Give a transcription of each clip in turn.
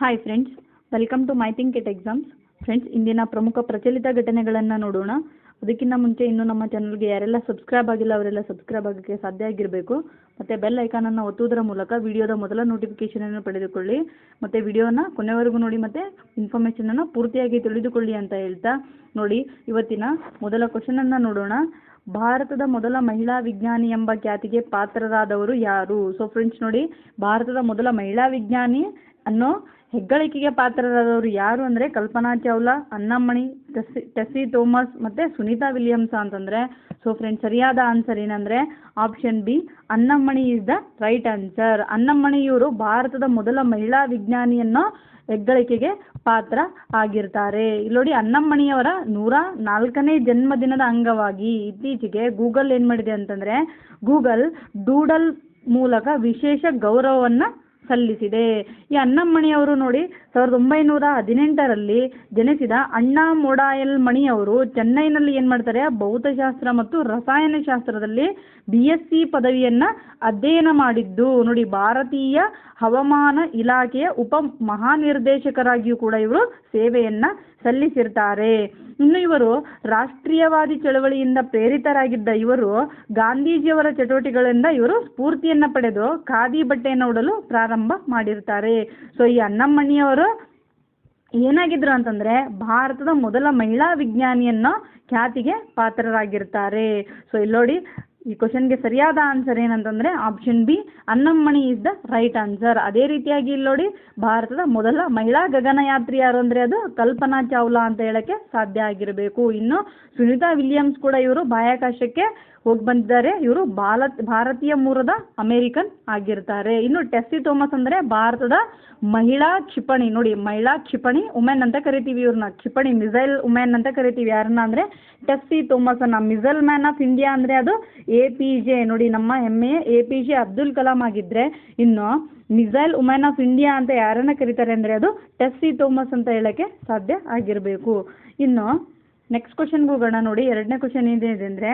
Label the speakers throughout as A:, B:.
A: Hi friends welcome to my think it exams friends ಇಂದಿನ ಪ್ರಮುಖ ಪ್ರಚಲಿತ ಘಟನೆಗಳನ್ನು ನೋಡೋಣ. ಅದಕ್ಕಿಂತ ಮುಂಚೆ ಇನ್ನೂ ನಮ್ಮ ಚಾನಲ್ಗೆ ಯಾರೆಲ್ಲ ಸಬ್ಸ್ಕ್ರೈಬ್ ಆಗಿಲ್ಲ, ಅವರೆಲ್ಲ ಸಬ್ಸ್ಕ್ರೈಬ್ ಆಗೋಕ್ಕೆ ಸಾಧ್ಯ ಆಗಿರಬೇಕು. ಮತ್ತು ಬೆಲ್ ಐಕಾನನ್ನು ಒತ್ತುವುದರ ಮೂಲಕ ವಿಡಿಯೋದ ಮೊದಲ ನೋಟಿಫಿಕೇಷನನ್ನು ಪಡೆದುಕೊಳ್ಳಿ. ಮತ್ತು ವಿಡಿಯೋನ ಕೊನೆವರೆಗೂ ನೋಡಿ, ಮತ್ತು ಇನ್ಫಾರ್ಮೇಷನನ್ನು ಪೂರ್ತಿಯಾಗಿ ತಿಳಿದುಕೊಳ್ಳಿ ಅಂತ ಹೇಳ್ತಾ ನೋಡಿ, ಇವತ್ತಿನ ಮೊದಲ ಕ್ವಶನನ್ನು ನೋಡೋಣ. ಭಾರತದ ಮೊದಲ ಮಹಿಳಾ ವಿಜ್ಞಾನಿ ಎಂಬ ಖ್ಯಾತಿಗೆ ಪಾತ್ರರಾದವರು ಯಾರು? ಸೊ ಫ್ರೆಂಡ್ಸ್ ನೋಡಿ, ಭಾರತದ ಮೊದಲ ಮಹಿಳಾ ವಿಜ್ಞಾನಿ ಅನ್ನೋ ಹೆಗ್ಗಳಿಕೆಗೆ ಪಾತ್ರರಾದವರು ಯಾರು ಅಂದರೆ ಕಲ್ಪನಾ ಚಾವ್ಲಾ ಅನ್ನಮ್ಮಣಿ ಟೆಸ್ಸಿ ಟೆಸ್ಸಿ ಥೋಮಸ್ ಮತ್ತು ಸುನೀತಾ ವಿಲಿಯಮ್ಸ್ ಅಂತಂದರೆ ಸೊ ಫ್ರೆಂಡ್ಸ್ ಸರಿಯಾದ ಆನ್ಸರ್ ಏನಂದರೆ option B Annamani is the right answer Annamani ಇವರು ಭಾರತದ ಮೊದಲ ಮಹಿಳಾ ವಿಜ್ಞಾನಿಯನ್ನೋ ಹೆಗ್ಗಳಿಕೆಗೆ ಪಾತ್ರ ಆಗಿರ್ತಾರೆ. ಇಲ್ಲಿ ನೋಡಿ ಅನ್ನಮ್ಮಣಿಯವರ ನೂರ ನಾಲ್ಕನೇ ಜನ್ಮದಿನದ ಅಂಗವಾಗಿ ಇತ್ತೀಚೆಗೆ ಗೂಗಲ್ ಏನು ಮಾಡಿದೆ ಅಂತಂದರೆ, ಗೂಗಲ್ ಡೂಡಲ್ ಮೂಲಕ ವಿಶೇಷ ಗೌರವವನ್ನು ಸಲ್ಲಿಸಿದೆ. ಈ ಅನ್ನಮ್ಮಣಿಯವರು ನೋಡಿ, ಸಾವಿರದ ಒಂಬೈನೂರ ಹದಿನೆಂಟರಲ್ಲಿ ಜನಿಸಿದ ಅಣ್ಣಾ ಮೊಡಾಯಲ್ ಮಣಿಯವರು ಚೆನ್ನೈನಲ್ಲಿ ಏನು ಮಾಡ್ತಾರೆ, ಭೌತಶಾಸ್ತ್ರ ಮತ್ತು ರಸಾಯನಶಾಸ್ತ್ರದಲ್ಲಿ ಬಿ ಎಸ್ ಸಿ ಪದವಿಯನ್ನು ಅಧ್ಯಯನ ಮಾಡಿದ್ದು. ನೋಡಿ, ಭಾರತೀಯ ಹವಾಮಾನ ಇಲಾಖೆಯ ಉಪ ಮಹಾನಿರ್ದೇಶಕರಾಗಿಯೂ ಕೂಡ ಇವರು ಸೇವೆಯನ್ನು ಸಲ್ಲಿಸಿರ್ತಾರೆ. ಇನ್ನು ಇವರು ರಾಷ್ಟ್ರೀಯವಾದಿ ಚಳವಳಿಯಿಂದ ಪ್ರೇರಿತರಾಗಿದ್ದ ಇವರು ಗಾಂಧೀಜಿಯವರ ಚಟುವಟಿಕೆಗಳಿಂದ ಇವರು ಸ್ಫೂರ್ತಿಯನ್ನು ಪಡೆದು ಖಾದಿ ಬಟ್ಟೆಯನ್ನು ಉಡಲು ಪ್ರಾರಂಭ ಮಾಡಿರ್ತಾರೆ. ಸೊ ಈ ಅನ್ನಮ್ಮಣಿಯವರು ಏನಾಗಿದ್ರು ಅಂತಂದರೆ ಭಾರತದ ಮೊದಲ ಮಹಿಳಾ ವಿಜ್ಞಾನಿಯನ್ನು ಖ್ಯಾತಿಗೆ ಪಾತ್ರರಾಗಿರ್ತಾರೆ. ಸೊ ಇಲ್ಲಿ ನೋಡಿ ಈ ಕ್ವಶನ್ಗೆ ಸರಿಯಾದ ಆನ್ಸರ್ ಏನಂತಂದ್ರೆ option B Annamani is the right answer ಅದೇ ರೀತಿಯಾಗಿ ಇಲ್ಲಿ ನೋಡಿ, ಭಾರತದ ಮೊದಲ ಮಹಿಳಾ ಗಗನಯಾತ್ರಿ ಯಾರು ಅಂದ್ರೆ ಅದು ಕಲ್ಪನಾ ಚಾವ್ಲಾ ಅಂತ ಹೇಳಕ್ಕೆ ಸಾಧ್ಯ ಆಗಿರಬೇಕು. ಇನ್ನು ಸುನಿತಾ ವಿಲಿಯಮ್ಸ್ ಕೂಡ ಇವರು ಬಾಹ್ಯಾಕಾಶಕ್ಕೆ ಹೋಗಿ ಬಂದಿದ್ದಾರೆ. ಇವರು ಭಾರತ್, ಭಾರತೀಯ ಮೂಲದ ಅಮೇರಿಕನ್ ಆಗಿರ್ತಾರೆ. ಇನ್ನು ಟೆಸ್ಸಿ ಥೋಮಸ್ ಅಂದರೆ ಭಾರತದ ಮಹಿಳಾ ಕ್ಷಿಪಣಿ. ನೋಡಿ, ಮಹಿಳಾ ಕ್ಷಿಪಣಿ ಉಮೆನ್ ಅಂತ ಕರಿತೀವಿ ಇವ್ರನ್ನ ಕ್ಷಿಪಣಿ, ಮಿಸೈಲ್ ಉಮೆನ್ ಅಂತ ಕರಿತೀವಿ. ಯಾರನ್ನ ಅಂದರೆ ಟೆಸ್ಸಿ ಥೋಮಸನ್ನ ಮಿಸೈಲ್ ಮ್ಯಾನ್ ಆಫ್ ಇಂಡಿಯಾ ಅಂದರೆ ಅದು ಎ ಪಿ ಜೆ. ನೋಡಿ, ನಮ್ಮ ಹೆಮ್ಮೆ A P J Abdul Kalam ಆಗಿದ್ದರೆ ಇನ್ನು ಮಿಸೈಲ್ ಉಮೆನ್ ಆಫ್ ಇಂಡಿಯಾ ಅಂತ ಯಾರನ್ನ ಕರೀತಾರೆ ಅಂದರೆ ಅದು ಟೆಸ್ಸಿ ಥೋಮಸ್ ಅಂತ ಹೇಳೋಕ್ಕೆ ಸಾಧ್ಯ ಆಗಿರಬೇಕು. ಇನ್ನು ನೆಕ್ಸ್ಟ್ ಕ್ವಶನ್ಗೆ ಹೋಗೋಣ ನೋಡಿ. ಎರಡನೇ ಕ್ವಶನ್ ಏನಿದೆ ಅಂದರೆ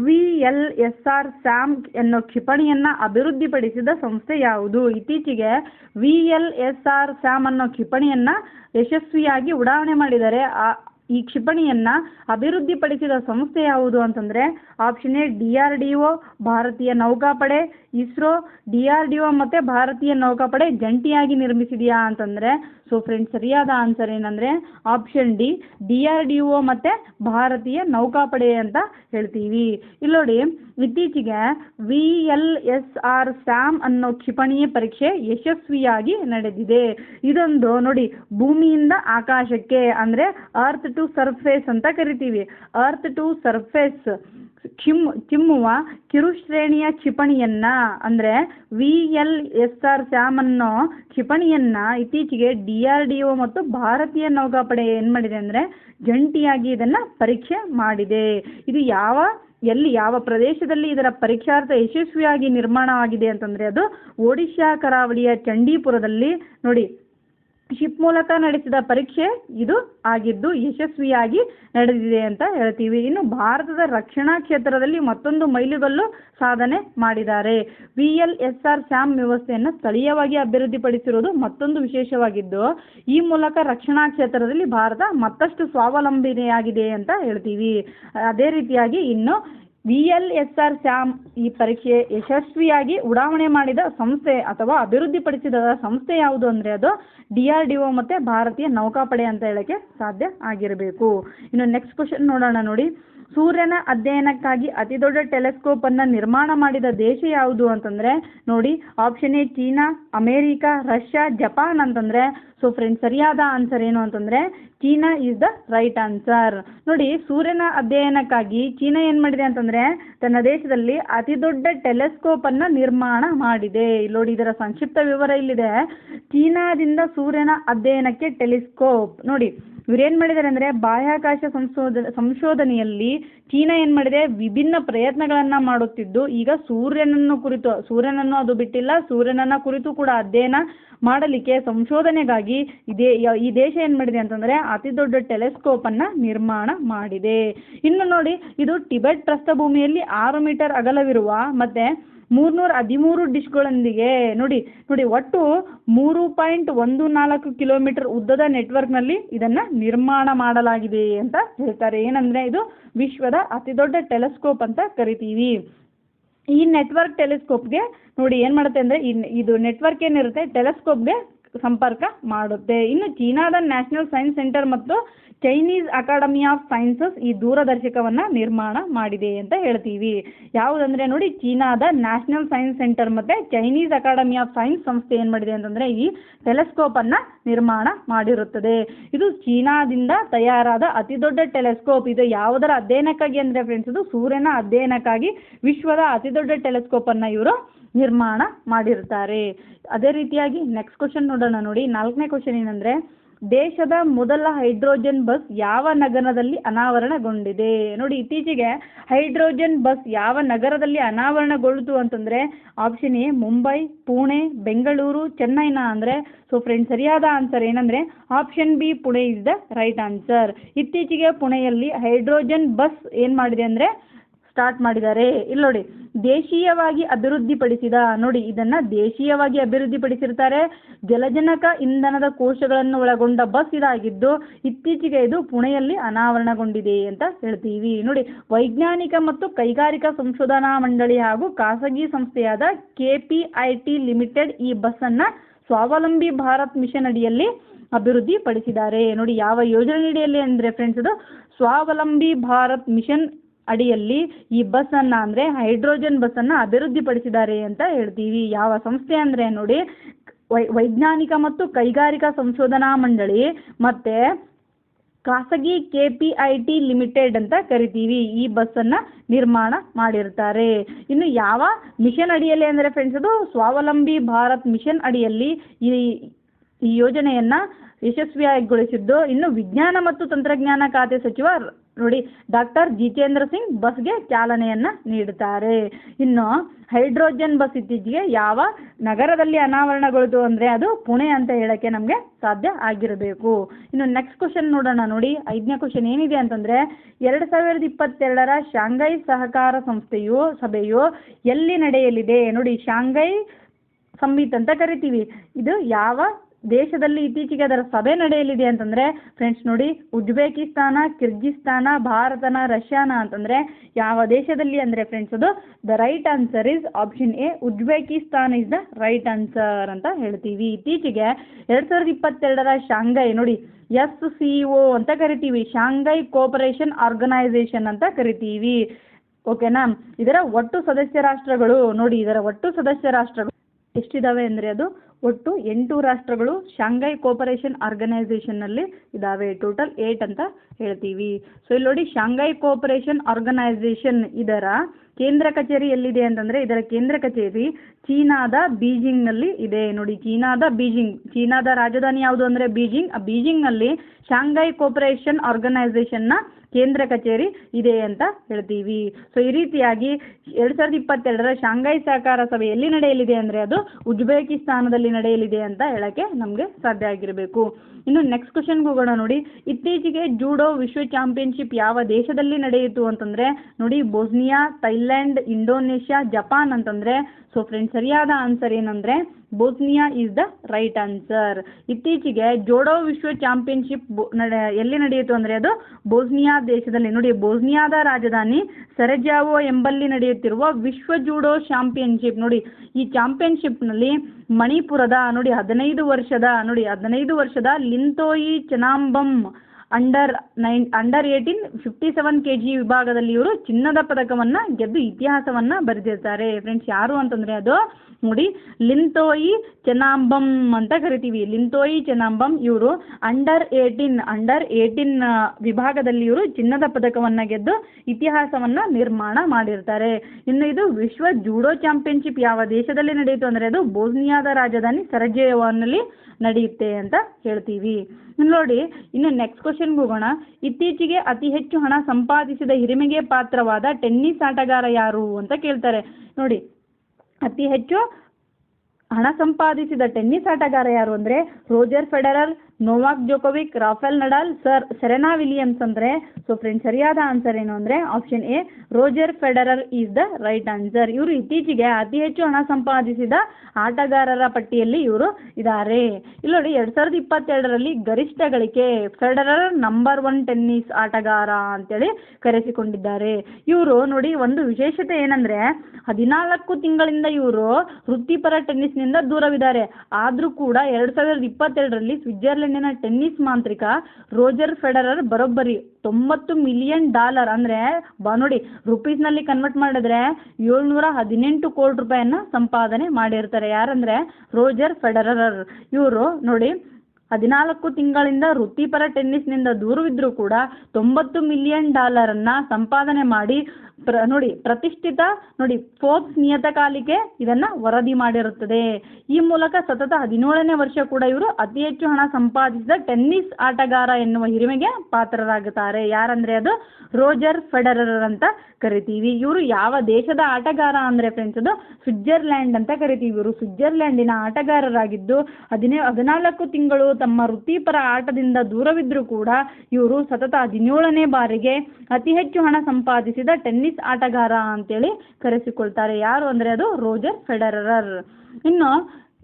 A: V L S R SAM ಅನ್ನೋ ಕ್ಷಿಪಣಿಯನ್ನು ಅಭಿವೃದ್ಧಿಪಡಿಸಿದ ಸಂಸ್ಥೆ ಯಾವುದು? ಇತ್ತೀಚೆಗೆ V L S R SAM ಅನ್ನೋ ಕ್ಷಿಪಣಿಯನ್ನು ಯಶಸ್ವಿಯಾಗಿ ಉಡಾವಣೆ ಮಾಡಿದ್ದಾರೆ ಆ, ಈ ಕ್ಷಿಪಣಿಯನ್ನು ಅಭಿವೃದ್ಧಿಪಡಿಸಿದ ಸಂಸ್ಥೆ ಯಾವುದು ಅಂತಂದರೆ option A D R D O, ಭಾರತೀಯ ನೌಕಾಪಡೆ ISRO D R D O ಮತ್ತು ಭಾರತೀಯ ನೌಕಾಪಡೆ ಜಂಟಿಯಾಗಿ ನಿರ್ಮಿಸಿದೆಯಾ ಅಂತಂದರೆ ಸೊ ಫ್ರೆಂಡ್ಸ್ ಸರಿಯಾದ ಆನ್ಸರ್ ಏನಂದರೆ option D D R D O ಮತ್ತು ಭಾರತೀಯ ನೌಕಾಪಡೆ ಅಂತ ಹೇಳ್ತೀವಿ. ಇಲ್ಲಿ ನೋಡಿ, ಇತ್ತೀಚೆಗೆ V L S R SAM ಅನ್ನೋ ಕ್ಷಿಪಣಿಯ ಪರೀಕ್ಷೆ ಯಶಸ್ವಿಯಾಗಿ ನಡೆದಿದೆ. ಇದೊಂದು ನೋಡಿ ಭೂಮಿಯಿಂದ ಆಕಾಶಕ್ಕೆ ಅಂದರೆ ಅರ್ತ್ ಟು ಸರ್ಫೇಸ್ ಅಂತ ಕರಿತೀವಿ. ಅರ್ತ್ ಟು ಸರ್ಫೇಸ್ ಚಿಮ್ ಚಿಮ್ಮುವ ಕಿರುಶ್ರೇಣಿಯ ಕ್ಷಿಪಣಿಯನ್ನು, ಅಂದರೆ V L S R SAM ಅನ್ನೋ ಕ್ಷಿಪಣಿಯನ್ನ ಇತ್ತೀಚೆಗೆ ಡಿ ಆರ್ ಡಿ ಒ ಮತ್ತು ಭಾರತೀಯ ನೌಕಾಪಡೆ ಏನು ಮಾಡಿದೆ ಅಂದರೆ ಜಂಟಿಯಾಗಿ ಇದನ್ನು ಪರೀಕ್ಷೆ ಮಾಡಿದೆ. ಇದು ಯಾವ, ಎಲ್ಲಿ, ಯಾವ ಪ್ರದೇಶದಲ್ಲಿ ಇದರ ಪರೀಕ್ಷಾರ್ಥ ಯಶಸ್ವಿಯಾಗಿ ನಿರ್ಮಾಣವಾಗಿದೆ ಅಂತಂದರೆ ಅದು ಒಡಿಶಾ ಕರಾವಳಿಯ ಚಂಡೀಪುರದಲ್ಲಿ ನೋಡಿ. ಶಿಪ್ ಮೂಲಕ ನಡೆಸಿದ ಪರೀಕ್ಷೆ ಇದು ಆಗಿದ್ದು ಯಶಸ್ವಿಯಾಗಿ ನಡೆದಿದೆ ಅಂತ ಹೇಳ್ತೀವಿ. ಇನ್ನು ಭಾರತದ ರಕ್ಷಣಾ ಕ್ಷೇತ್ರದಲ್ಲಿ ಮತ್ತೊಂದು ಮೈಲುಗಲ್ಲು ಸಾಧನೆ ಮಾಡಿದ್ದಾರೆ. V L S R SAM ವ್ಯವಸ್ಥೆಯನ್ನು ಸ್ಥಳೀಯವಾಗಿ ಅಭಿವೃದ್ಧಿಪಡಿಸಿರುವುದು ಮತ್ತೊಂದು ವಿಶೇಷವಾಗಿದ್ದು, ಈ ಮೂಲಕ ರಕ್ಷಣಾ ಕ್ಷೇತ್ರದಲ್ಲಿ ಭಾರತ ಮತ್ತಷ್ಟು ಸ್ವಾವಲಂಬನೆಯಾಗಿದೆ ಅಂತ ಹೇಳ್ತೀವಿ. ಅದೇ ರೀತಿಯಾಗಿ ಇನ್ನು V L S R SAM ಈ ಪರೀಕ್ಷೆ ಯಶಸ್ವಿಯಾಗಿ ಉಡಾವಣೆ ಮಾಡಿದ ಸಂಸ್ಥೆ ಅಥವಾ ಅಭಿವೃದ್ಧಿಪಡಿಸಿದ ಸಂಸ್ಥೆ ಯಾವುದು ಅಂದರೆ ಅದು ಡಿ ಆರ್ ಡಿ ಒ ಮತ್ತು ಭಾರತೀಯ ನೌಕಾಪಡೆ ಅಂತ ಹೇಳೋಕ್ಕೆ ಸಾಧ್ಯ ಆಗಿರಬೇಕು. ಇನ್ನು ನೆಕ್ಸ್ಟ್ ಕ್ವಶನ್ ನೋಡೋಣ ನೋಡಿ. ಸೂರ್ಯನ ಅಧ್ಯಯನಕ್ಕಾಗಿ ಅತಿ ದೊಡ್ಡ ಟೆಲೆಸ್ಕೋಪನ್ನು ನಿರ್ಮಾಣ ಮಾಡಿದ ದೇಶ ಯಾವುದು ಅಂತಂದರೆ ನೋಡಿ option A China, America, Russia, Japan ಅಂತಂದರೆ ಸೊ ಫ್ರೆಂಡ್ಸ್ ಸರಿಯಾದ ಆನ್ಸರ್ ಏನು ಅಂತಂದರೆ, China is the right answer ನೋಡಿ, ಸೂರ್ಯನ ಅಧ್ಯಯನಕ್ಕಾಗಿ ಚೀನಾ ಏನು ಮಾಡಿದೆ ಅಂತಂದರೆ, ತನ್ನ ದೇಶದಲ್ಲಿ ಅತಿ ದೊಡ್ಡ ಟೆಲೆಸ್ಕೋಪನ್ನು ನಿರ್ಮಾಣ ಮಾಡಿದೆ. ಇಲ್ಲಿ ನೋಡಿ, ಇದರ ಸಂಕ್ಷಿಪ್ತ ವಿವರ ಇಲ್ಲಿದೆ. ಚೀನಾದಿಂದ ಸೂರ್ಯನ ಅಧ್ಯಯನಕ್ಕೆ ಟೆಲಿಸ್ಕೋಪ್. ನೋಡಿ ಇವ್ರೇನು ಮಾಡಿದ್ದಾರೆ ಅಂದರೆ ಬಾಹ್ಯಾಕಾಶ ಸಂಶೋಧ, ಸಂಶೋಧನೆಯಲ್ಲಿ ಚೀನಾ ಏನು ಮಾಡಿದೆ? ವಿಭಿನ್ನ ಪ್ರಯತ್ನಗಳನ್ನು ಮಾಡುತ್ತಿದ್ದು. ಈಗ ಸೂರ್ಯನನ್ನು ಕುರಿತು, ಸೂರ್ಯನನ್ನು ಅದು ಬಿಟ್ಟಿಲ್ಲ, ಸೂರ್ಯನನ್ನು ಕುರಿತು ಕೂಡ ಅಧ್ಯಯನ ಮಾಡಲಿಕ್ಕೆ ಸಂಶೋಧನೆಗಾಗಿ ಇದೇ, ಈ ದೇಶ ಏನು ಮಾಡಿದೆ ಅಂತಂದರೆ ಅತಿ ದೊಡ್ಡ ಟೆಲೆಸ್ಕೋಪನ್ನು ನಿರ್ಮಾಣ ಮಾಡಿದೆ. ಇನ್ನು ನೋಡಿ, ಇದು ಟಿಬೆಟ್ ಪ್ರಸ್ಥಭೂಮಿಯಲ್ಲಿ ಆರು ಮೀಟರ್ ಅಗಲವಿರುವ ಮತ್ತು ಮೂರ್ನೂರ ಹದಿಮೂರು ಡಿಶ್ಗಳೊಂದಿಗೆ ನೋಡಿ ನೋಡಿ ಒಟ್ಟು ಮೂರು ಪಾಯಿಂಟ್ ಒಂದು ನಾಲ್ಕು ಕಿಲೋಮೀಟರ್ ಉದ್ದದ ನೆಟ್ವರ್ಕ್ನಲ್ಲಿ ಇದನ್ನು ನಿರ್ಮಾಣ ಮಾಡಲಾಗಿದೆ ಅಂತ ಹೇಳ್ತಾರೆ. ಏನಂದರೆ ಇದು ವಿಶ್ವದ ಅತಿದೊಡ್ಡ ಟೆಲಿಸ್ಕೋಪ್ ಅಂತ ಕರಿತೀವಿ. ಈ ನೆಟ್ವರ್ಕ್ ಟೆಲಿಸ್ಕೋಪ್ಗೆ ನೋಡಿ ಏನು ಮಾಡುತ್ತೆ ಅಂದರೆ ಇದು ನೆಟ್ವರ್ಕ್ ಏನಿರುತ್ತೆ, ಟೆಲಿಸ್ಕೋಪ್ಗೆ ಸಂಪರ್ಕ ಮಾಡುತ್ತೆ. ಇನ್ನು ಚೀನಾದ ನ್ಯಾಷನಲ್ ಸೈನ್ಸ್ ಸೆಂಟರ್ ಮತ್ತು ಚೈನೀಸ್ ಅಕಾಡೆಮಿ ಆಫ್ ಸೈನ್ಸಸ್ ಈ ದೂರದರ್ಶಕವನ್ನು ನಿರ್ಮಾಣ ಮಾಡಿದೆ ಅಂತ ಹೇಳ್ತೀವಿ. ಯಾವುದಂದರೆ ನೋಡಿ, ಚೀನಾದ ನ್ಯಾಷನಲ್ ಸೈನ್ಸ್ ಸೆಂಟರ್ ಮತ್ತು ಚೈನೀಸ್ ಅಕಾಡೆಮಿ ಆಫ್ ಸೈನ್ಸ್ ಸಂಸ್ಥೆ ಏನು ಮಾಡಿದೆ ಅಂತಂದರೆ ಈ ಟೆಲೆಸ್ಕೋಪನ್ನು ನಿರ್ಮಾಣ ಮಾಡಿರುತ್ತದೆ. ಇದು ಚೀನಾದಿಂದ ತಯಾರಾದ ಅತಿ ದೊಡ್ಡ ಟೆಲಿಸ್ಕೋಪ್ ಇದು ಯಾವುದರ ಅಧ್ಯಯನಕ್ಕಾಗಿ ಅಂದರೆ ಫ್ರೆಂಡ್ಸ್ ಇದು ಸೂರ್ಯನ ಅಧ್ಯಯನಕ್ಕಾಗಿ ವಿಶ್ವದ ಅತಿ ದೊಡ್ಡ ಟೆಲೆಸ್ಕೋಪನ್ನು ಇವರು ನಿರ್ಮಾಣ ಮಾಡಿರ್ತಾರೆ ಅದೇ ರೀತಿಯಾಗಿ ನೆಕ್ಸ್ಟ್ ಕ್ವಶನ್ ನೋಡೋಣ ನೋಡಿ. ನಾಲ್ಕನೇ ಕ್ವಶನ್ ಏನಂದರೆ ದೇಶದ ಮೊದಲ ಹೈಡ್ರೋಜನ್ ಬಸ್ ಯಾವ ನಗರದಲ್ಲಿ ಅನಾವರಣಗೊಂಡಿದೆ? ನೋಡಿ, ಇತ್ತೀಚೆಗೆ ಹೈಡ್ರೋಜನ್ ಬಸ್ ಯಾವ ನಗರದಲ್ಲಿ ಅನಾವರಣಗೊಳ್ತು ಅಂತಂದರೆ ಆಪ್ಷನ್ ಎ ಮುಂಬೈ, ಪುಣೆ, ಬೆಂಗಳೂರು, ಚೆನ್ನೈನ ಅಂದರೆ ಸೊ ಫ್ರೆಂಡ್ಸ್ ಸರಿಯಾದ ಆನ್ಸರ್ ಏನಂದರೆ option B Pune is the right answer ಇತ್ತೀಚೆಗೆ ಪುಣೆಯಲ್ಲಿ ಹೈಡ್ರೋಜನ್ ಬಸ್ ಏನು ಮಾಡಿದೆ ಅಂದರೆ ಸ್ಟಾರ್ಟ್ ಮಾಡಿದ್ದಾರೆ ಇಲ್ಲಿ ನೋಡಿ, ದೇಶೀಯವಾಗಿ ಅಭಿವೃದ್ಧಿಪಡಿಸಿದ, ನೋಡಿ ಇದನ್ನು ದೇಶೀಯವಾಗಿ ಅಭಿವೃದ್ಧಿಪಡಿಸಿರ್ತಾರೆ. ಜಲಜನಕ ಇಂಧನದ ಕೋಶಗಳನ್ನು ಒಳಗೊಂಡ ಬಸ್ ಇದಾಗಿದ್ದು, ಇತ್ತೀಚೆಗೆ ಇದು ಪುಣೆಯಲ್ಲಿ ಅನಾವರಣಗೊಂಡಿದೆ ಅಂತ ಹೇಳ್ತೀವಿ. ನೋಡಿ, ವೈಜ್ಞಾನಿಕ ಮತ್ತು ಕೈಗಾರಿಕಾ ಸಂಶೋಧನಾ ಮಂಡಳಿ ಹಾಗೂ ಖಾಸಗಿ ಸಂಸ್ಥೆಯಾದ K P I T limited ಈ ಬಸ್ಸನ್ನು ಸ್ವಾವಲಂಬಿ ಭಾರತ್ ಮಿಷನ್ ಅಡಿಯಲ್ಲಿ ಅಭಿವೃದ್ಧಿಪಡಿಸಿದ್ದಾರೆ. ನೋಡಿ, ಯಾವ ಯೋಜನೆ ಅಡಿಯಲ್ಲಿ ಅಂದರೆ ಫ್ರೆಂಡ್ಸ್ ಇದು ಸ್ವಾವಲಂಬಿ ಭಾರತ್ ಮಿಷನ್ ಅಡಿಯಲ್ಲಿ ಈ ಬಸ್ಸನ್ನು ಅಂದರೆ ಹೈಡ್ರೋಜನ್ ಬಸ್ಸನ್ನು ಅಭಿವೃದ್ಧಿಪಡಿಸಿದ್ದಾರೆ ಅಂತ ಹೇಳ್ತೀವಿ. ಯಾವ ಸಂಸ್ಥೆ ಅಂದರೆ ನೋಡಿ ವೈಜ್ಞಾನಿಕ ಮತ್ತು ಕೈಗಾರಿಕಾ ಸಂಶೋಧನಾ ಮಂಡಳಿ ಮತ್ತೆ ಖಾಸಗಿ K P I T limited ಅಂತ ಕರಿತೀವಿ. ಈ ಬಸ್ಸನ್ನು ನಿರ್ಮಾಣ ಮಾಡಿರ್ತಾರೆ. ಇನ್ನು ಯಾವ ಮಿಷನ್ ಅಡಿಯಲ್ಲಿ ಅಂದರೆ ಫ್ರೆಂಡ್ಸ್ ಅದು ಸ್ವಾವಲಂಬಿ ಭಾರತ್ ಮಿಷನ್ ಅಡಿಯಲ್ಲಿ ಈ ಈ ಯೋಜನೆಯನ್ನು ಯಶಸ್ವಿಯಾಗಿಗೊಳಿಸಿದ್ದು ಇನ್ನು ವಿಜ್ಞಾನ ಮತ್ತು ತಂತ್ರಜ್ಞಾನ ಖಾತೆ ಸಚಿವ ನೋಡಿ, ಡಾಕ್ಟರ್ ಜಿತೇಂದ್ರ ಸಿಂಗ್ ಬಸ್ಗೆ ಚಾಲನೆಯನ್ನು ನೀಡುತ್ತಾರೆ. ಇನ್ನು ಹೈಡ್ರೋಜನ್ ಬಸ್ ಇತ್ತೀಚೆಗೆ ಯಾವ ನಗರದಲ್ಲಿ ಅನಾವರಣಗೊಳ್ತು ಅಂದರೆ ಅದು ಪುಣೆ ಅಂತ ಹೇಳೋಕ್ಕೆ ನಮಗೆ ಸಾಧ್ಯ ಆಗಿರಬೇಕು. ಇನ್ನು ನೆಕ್ಸ್ಟ್ ಕ್ವಶನ್ ನೋಡೋಣ ನೋಡಿ. ಐದನೇ ಕ್ವಶನ್ ಏನಿದೆ ಅಂತಂದರೆ, ಎರಡು ಸಾವಿರದ ಇಪ್ಪತ್ತೆರಡರ ಶಾಂಘೈ ಸಹಕಾರ ಸಂಸ್ಥೆಯು, ಸಭೆಯು ಎಲ್ಲಿ ನಡೆಯಲಿದೆ? ನೋಡಿ, ಶಾಂಘೈ ಸಮ್ಮಿಟ್ ಅಂತ ಕರಿತೀವಿ. ಇದು ಯಾವ ದೇಶದಲ್ಲಿ ಇತ್ತೀಚೆಗೆ ಅದರ ಸಭೆ ನಡೆಯಲಿದೆ ಅಂತಂದರೆ ಫ್ರೆಂಡ್ಸ್ ನೋಡಿ, ಉಜ್ಬೇಕಿಸ್ತಾನ, ಕಿರ್ಗಿಸ್ತಾನ, ಭಾರತನ ರಷ್ಯಾನ ಅಂತಂದರೆ, ಯಾವ ದೇಶದಲ್ಲಿ ಅಂದರೆ ಫ್ರೆಂಡ್ಸ್ ಅದು the right answer is option A Uzbekistan is the right answer ಅಂತ ಹೇಳ್ತೀವಿ. ಇತ್ತೀಚೆಗೆ ಎರಡು ಸಾವಿರದ ಇಪ್ಪತ್ತೆರಡರ ಶಾಂಘೈ ನೋಡಿ, ಎಸ್ ಸಿ ಒ ಅಂತ ಕರಿತೀವಿ, ಶಾಂಘೈ ಕೋಪರೇಷನ್ ಆರ್ಗನೈಸೇಷನ್ ಅಂತ ಕರಿತೀವಿ. ಓಕೆನಾ ಇದರ ಒಟ್ಟು ಸದಸ್ಯ ರಾಷ್ಟ್ರಗಳು ನೋಡಿ, ಇದರ ಒಟ್ಟು ಸದಸ್ಯ ರಾಷ್ಟ್ರಗಳು ಎಷ್ಟಿದಾವೆ ಅಂದರೆ ಅದು ಒಟ್ಟು ಎಂಟು ರಾಷ್ಟ್ರಗಳು ಶಾಂಘೈ ಕೋಪರೇಷನ್ ಆರ್ಗನೈಸೇಷನ್ನಲ್ಲಿ ಇದ್ದಾವೆ ಟೋಟಲ್ ಏಟ್ ಅಂತ ಹೇಳ್ತೀವಿ. ಸೊ ಇಲ್ಲಿ ನೋಡಿ ಶಾಂಘೈ ಕೋಪರೇಷನ್ ಆರ್ಗನೈಸೇಷನ್ ಇದರ ಕೇಂದ್ರ ಕಚೇರಿ ಎಲ್ಲಿದೆ ಅಂತಂದ್ರೆ ಇದರ ಕೇಂದ್ರ ಕಚೇರಿ ಚೀನಾದ ಬೀಜಿಂಗ್ನಲ್ಲಿ ಇದೆ. ನೋಡಿ, ಚೀನಾದ ಬೀಜಿಂಗ್, ಚೀನಾದ ರಾಜಧಾನಿ ಯಾವುದು ಅಂದರೆ ಬೀಜಿಂಗ್? ಆ ಬೀಜಿಂಗ್ನಲ್ಲಿ ಶಾಂಘೈ ಕೋಪರೇಷನ್ ಆರ್ಗನೈಸೇಷನ್ನ ಕೇಂದ್ರ ಕಚೇರಿ ಇದೆ ಅಂತ ಹೇಳ್ತೀವಿ. ಸೊ ಈ ರೀತಿಯಾಗಿ ಎರಡು ಸಾವಿರದ ಇಪ್ಪತ್ತೆರಡರ ಶಾಂಘೈ ಸಹಕಾರ ಸಭೆ ಎಲ್ಲಿ ನಡೆಯಲಿದೆ ಅಂದರೆ ಅದು ಉಜ್ಬೇಕಿಸ್ತಾನದಲ್ಲಿ ನಡೆಯಲಿದೆ ಅಂತ ಹೇಳೋಕ್ಕೆ ನಮಗೆ ಸಾಧ್ಯ ಆಗಿರಬೇಕು. ಇನ್ನು ನೆಕ್ಸ್ಟ್ ಕ್ವಶನ್ಗೆ ಹೋಗೋಣ ನೋಡಿ. ಇತ್ತೀಚೆಗೆ ಜೂಡೋ ವಿಶ್ವ ಚಾಂಪಿಯನ್ಶಿಪ್ ಯಾವ ದೇಶದಲ್ಲಿ ನಡೆಯಿತು ಅಂತಂದರೆ, ನೋಡಿ, ಬೋಸ್ನಿಯಾ, ಥೈಲ್ಯಾಂಡ್, ಇಂಡೋನೇಷ್ಯಾ, ಜಪಾನ್ ಅಂತಂದರೆ ಸೊ ಫ್ರೆಂಡ್ಸ್ ಸರಿಯಾದ ಆನ್ಸರ್ ಏನಂದರೆ Bosnia is the right answer ಇತ್ತೀಚೆಗೆ ಜೋಡೋ ವಿಶ್ವ ಚಾಂಪಿಯನ್ಶಿಪ್ ನಡೆ, ಎಲ್ಲಿ ನಡೆಯಿತು ಅಂದರೆ ಅದು ಬೋಸ್ನಿಯಾ ದೇಶದಲ್ಲಿ. ನೋಡಿ ಬೋಸ್ನಿಯಾದ ರಾಜಧಾನಿ ಸೆರೆಜಾವೋ ಎಂಬಲ್ಲಿ ನಡೆಯುತ್ತಿರುವ ವಿಶ್ವ ಜೂಡೋ ಚಾಂಪಿಯನ್ಶಿಪ್ ನೋಡಿ, ಈ ಚಾಂಪಿಯನ್ಶಿಪ್ನಲ್ಲಿ ಮಣಿಪುರದ, ನೋಡಿ, ಹದಿನೈದು ವರ್ಷದ, ನೋಡಿ, ಹದಿನೈದು ವರ್ಷದ Linthoi Chanambam under nine under eighteen fifty seven K G ವಿಭಾಗದಲ್ಲಿ ಇವರು ಚಿನ್ನದ ಪದಕವನ್ನು ಗೆದ್ದು ಇತಿಹಾಸವನ್ನು ಬರೆದಿರ್ತಾರೆ ಫ್ರೆಂಡ್ಸ್ ಯಾರು ಅಂತಂದರೆ ಅದು ನೋಡಿ, ಲಿಂತೋಯಿ ಚೆನಾಂಬಂ ಅಂತ ಕರಿತೀವಿ. ಲಿಂತೋಯಿ ಚೆನಾಂಬಂ ಇವರು ಅಂಡರ್ ಏಯ್ಟೀನ್ ಅಂಡರ್ ಏಯ್ಟೀನ್ ವಿಭಾಗದಲ್ಲಿ ಇವರು ಚಿನ್ನದ ಪದಕವನ್ನು ಗೆದ್ದು ಇತಿಹಾಸವನ್ನು ನಿರ್ಮಾಣ ಮಾಡಿರ್ತಾರೆ. ಇನ್ನು ಇದು ವಿಶ್ವ ಜೂಡೋ ಚಾಂಪಿಯನ್ಶಿಪ್ ಯಾವ ದೇಶದಲ್ಲಿ ನಡೆಯಿತು ಅಂದರೆ ಅದು ಬೋಸ್ನಿಯಾದ ರಾಜಧಾನಿ ಸರಜೆಯವನಲ್ಲಿ ನಡೆಯುತ್ತೆ ಅಂತ ಹೇಳ್ತೀವಿ. ನೋಡಿ, ಇನ್ನು ನೆಕ್ಸ್ಟ್ಗೆ ಹೋಗೋಣ. ಇತ್ತೀಚೆಗೆ ಅತಿ ಹೆಚ್ಚು ಹಣ ಸಂಪಾದಿಸಿದ ಹಿರಿಮೆಗೆ ಪಾತ್ರವಾದ ಟೆನ್ನಿಸ್ ಆಟಗಾರ ಯಾರು ಅಂತ ಕೇಳ್ತಾರೆ. ನೋಡಿ, ಅತಿ ಹೆಚ್ಚು ಹಣ ಸಂಪಾದಿಸಿದ ಟೆನ್ನಿಸ್ ಆಟಗಾರ ಯಾರು ಅಂದರೆ Roger Federer Novak Djokovic, Rafael Nadal, sir Serena Williams ಅಂದರೆ ಸೊ ಫ್ರೆಂಡ್ ಸರಿಯಾದ ಆನ್ಸರ್ ಏನು ಅಂದರೆ option A Roger Federer is the right answer ಇವರು ಇತ್ತೀಚೆಗೆ ಅತಿ ಹೆಚ್ಚು ಹಣ ಸಂಪಾದಿಸಿದ ಆಟಗಾರರ ಪಟ್ಟಿಯಲ್ಲಿ ಇವರು ಇದ್ದಾರೆ ಇಲ್ಲಿ ನೋಡಿ, ಎರಡು ಸಾವಿರದ ಇಪ್ಪತ್ತೆರಡರಲ್ಲಿ ಗರಿಷ್ಠ ಗಳಿಕೆ ಫೆಡರರ್ ನಂಬರ್ ಒನ್ ಟೆನ್ನಿಸ್ ಆಟಗಾರ ಅಂತೇಳಿ ಕರೆಸಿಕೊಂಡಿದ್ದಾರೆ. ಇವರು ನೋಡಿ, ಒಂದು ವಿಶೇಷತೆ ಏನಂದರೆ, ಹದಿನಾಲ್ಕು ತಿಂಗಳಿಂದ ಇವರು ವೃತ್ತಿಪರ ಟೆನ್ನಿಸ್ನಿಂದ ದೂರವಿದ್ದಾರೆ. ಆದರೂ ಕೂಡ ಎರಡು ಸಾವಿರದ ಇಪ್ಪತ್ತೆರಡರಲ್ಲಿ ಸ್ವಿಟ್ಜರ್ಲೆಂಡಿನ ಟೆನ್ನಿಸ್ ಮಾಂತ್ರಿಕ ರೋಜರ್ ಫೆಡರರ್ ಬರೋಬ್ಬರಿ ತೊಂಬತ್ತು ಮಿಲಿಯನ್ ಡಾಲರ್ ಅಂದರೆ ಬಾ ನೋಡಿ ರುಪೀಸ್ನಲ್ಲಿ ಕನ್ವರ್ಟ್ ಮಾಡಿದ್ರೆ ಏಳ್ನೂರ ಹದಿನೆಂಟು ಕೋಟಿ ರೂಪಾಯಿಯನ್ನ ಸಂಪಾದನೆ ಮಾಡಿರ್ತಾರೆ. ಯಾರಂದರೆ? Roger Federer. ಇವರು ನೋಡಿ, ಹದಿನಾಲ್ಕು ತಿಂಗಳಿಂದ ವೃತ್ತಿಪರ ಟೆನ್ನಿಸ್ನಿಂದ ದೂರವಿದ್ದರೂ ಕೂಡ ತೊಂಬತ್ತು ಮಿಲಿಯನ್ ಡಾಲರನ್ನು ಸಂಪಾದನೆ ಮಾಡಿ ಪ್ರ, ನೋಡಿ, ಪ್ರತಿಷ್ಠಿತ, ನೋಡಿ ಫೋರ್ಬ್ಸ್ ನಿಯತಕಾಲಿಕೆ ಇದನ್ನ ವರದಿ ಮಾಡಿರುತ್ತದೆ. ಈ ಮೂಲಕ ಸತತ ಹದಿನೇಳನೇ ವರ್ಷ ಕೂಡ ಇವರು ಅತಿ ಹೆಚ್ಚು ಹಣ ಸಂಪಾದಿಸಿದ ಟೆನ್ನಿಸ್ ಆಟಗಾರ ಎನ್ನುವ ಹಿರಿಮೆಗೆ ಪಾತ್ರರಾಗುತ್ತಾರೆ. ಯಾರಂದ್ರೆ ಅದು ರೋಜರ್ ಫೆಡರರ್ ಅಂತ ಕರಿತೀವಿ. ಇವರು ಯಾವ ದೇಶದ ಆಟಗಾರ ಅಂದ್ರೆ ಫ್ರೆಂಡ್ಸ್ ಅದು ಸ್ವಿಟ್ಜರ್ಲ್ಯಾಂಡ್ ಅಂತ ಕರಿತೀವಿ ಇವರು. ಸ್ವಿಟ್ಜರ್ಲ್ಯಾಂಡಿನ ಆಟಗಾರರಾಗಿದ್ದು ಹದಿನೇ, ಹದಿನಾಲ್ಕು ತಿಂಗಳು ತಮ್ಮ ವೃತ್ತಿಪರ ಆಟದಿಂದ ದೂರವಿದ್ದರೂ ಕೂಡ ಇವರು ಸತತ ಹದಿನೇಳನೇ ಬಾರಿಗೆ ಅತಿ ಹೆಚ್ಚು ಹಣ ಸಂಪಾದಿಸಿದ ಟೆನ್ನಿಸ್ ಆಟಗಾರ ಅಂತೇಳಿ ಕರೆಸಿಕೊಳ್ತಾರೆ. ಯಾರು ಅಂದರೆ ಅದು ರೋಜರ್ ಫೆಡರರ್. ಇನ್ನು